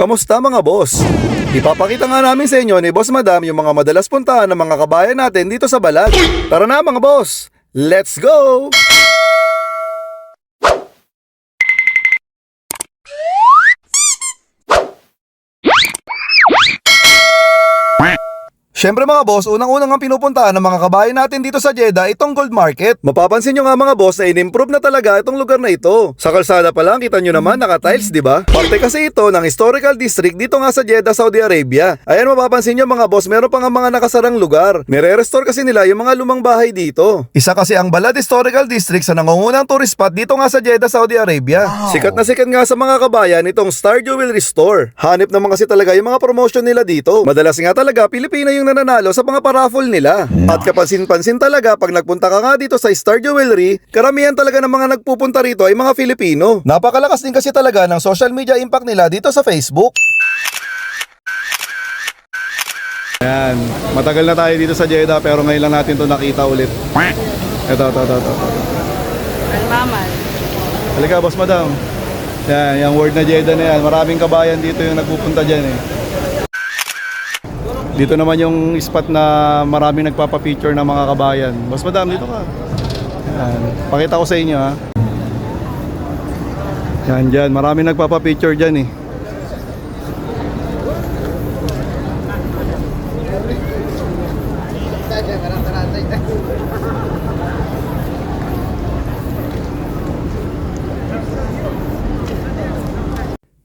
Kamusta mga boss? Ipapakita nga namin sa inyo ni Boss Madam yung mga madalas puntahan ng mga kabayan natin dito sa Balag. Tara na mga boss! Let's go! Siyempre mga boss, unang-unang ang pinupuntahan ng mga kabayan natin dito sa Jeddah itong gold market. Mapapansin nyo nga mga boss na in-improve na talaga itong lugar na ito. Sa kalsada pa lang, kita nyo naman naka-tiles, di ba? Parte kasi ito ng historical district dito nga sa Jeddah, Saudi Arabia. Ayan mapapansin nyo mga boss, meron pa nga mga nakasarang lugar. Nire-restore kasi nila yung mga lumang bahay dito. Isa kasi ang Balad Historical District sa nangungunang tourist spot dito nga sa Jeddah, Saudi Arabia. Sikat na sikat nga sa mga kabayan itong Star Jewelry Store. Hanip naman kasi talaga yung mga promotion nila dito. Madalas nga talaga Pilipina yung nananalo sa mga paraffle nila. At kapansin-pansin talaga pag nagpunta ka nga dito sa Star Jewelry, karamihan talaga ng mga nagpupunta rito ay mga Filipino. Napakalakas din kasi talaga ng social media impact nila dito sa Facebook. Yan, matagal na tayo dito sa Jeddah pero ngayon lang natin to nakita ulit. Ito, ito, ito, ito. Almamal. Halika, boss madam. Yan, yung word na Jeddah na yan. Maraming kabayan dito yung nagpupunta dyan eh. Dito naman yung spot na maraming nagpapapicture ng mga kabayan. Boss madam, dito ka. Yan. Pakita ko sa inyo ha. Yan dyan, maraming nagpapapicture dyan eh.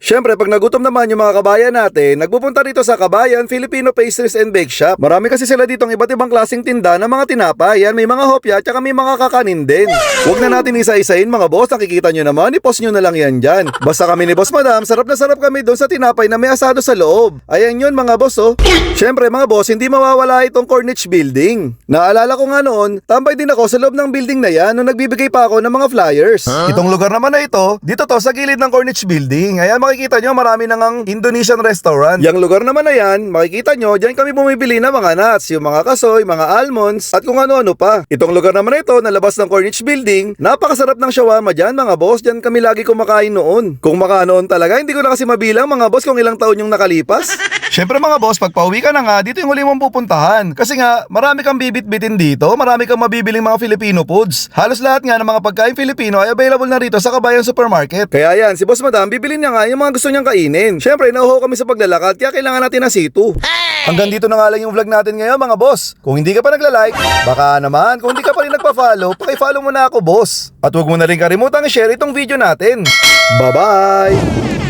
Siyempre, pag nagutom naman yung mga kabayan natin, nagpupunta rito sa Kabayan Filipino Pastries and Bake Shop. Marami kasi sila ditong iba't ibang klaseng tinda ng mga tinapay. Yan, may mga hopya, tsaka may mga kakanin din. Huwag na natin isa-isahin mga boss, nakikita nyo naman, i-post nyo na lang yan dyan. Basta kami ni Boss Madam, sarap na sarap kami doon sa tinapay na may asado sa loob. Ayan yun mga boss oh. Siyempre mga boss, hindi mawawala itong Corniche Building. Naalala ko nga noon, tambay din ako sa loob ng building na yan nung nagbibigay pa ako ng mga flyers. Itong lugar naman na ito, dito to sa gilid ng Corniche Building. Ayan makikita nyo, marami nang ang Indonesian restaurant. Yang lugar naman na yan, makikita nyo, dyan kami bumibili ng mga nuts, yung mga kasoy, mga almonds, at kung ano-ano pa. Itong lugar naman na ito, na labas ng Corniche Building, napakasarap ng shawarma dyan mga boss, dyan kami lagi kumakain noon. Kung makanoon talaga, hindi ko na kasi mabilang mga boss kung ilang taon yung nakalipas. Siyempre mga boss, pag pauwi ka na nga, dito yung huli mong pupuntahan. Kasi nga, marami kang bibit-bitin dito, marami kang mabibiling mga Filipino foods. Halos lahat nga ng mga pagkain Filipino ay available na rito sa Kabayan Supermarket. Kaya yan, si Boss Madam, bibilin niya nga yung mga gusto niyang kainin. Siyempre, nauho kami sa paglalakad, kaya kailangan natin ng situ. Hanggang dito na nga lang yung vlog natin ngayon mga boss. Kung hindi ka pa nagla-like, baka naman, kung hindi ka pa rin nagpa-follow, paki-follow mo na ako boss. At huwag mo na rin kalimutang i-share itong video natin. Bye-bye!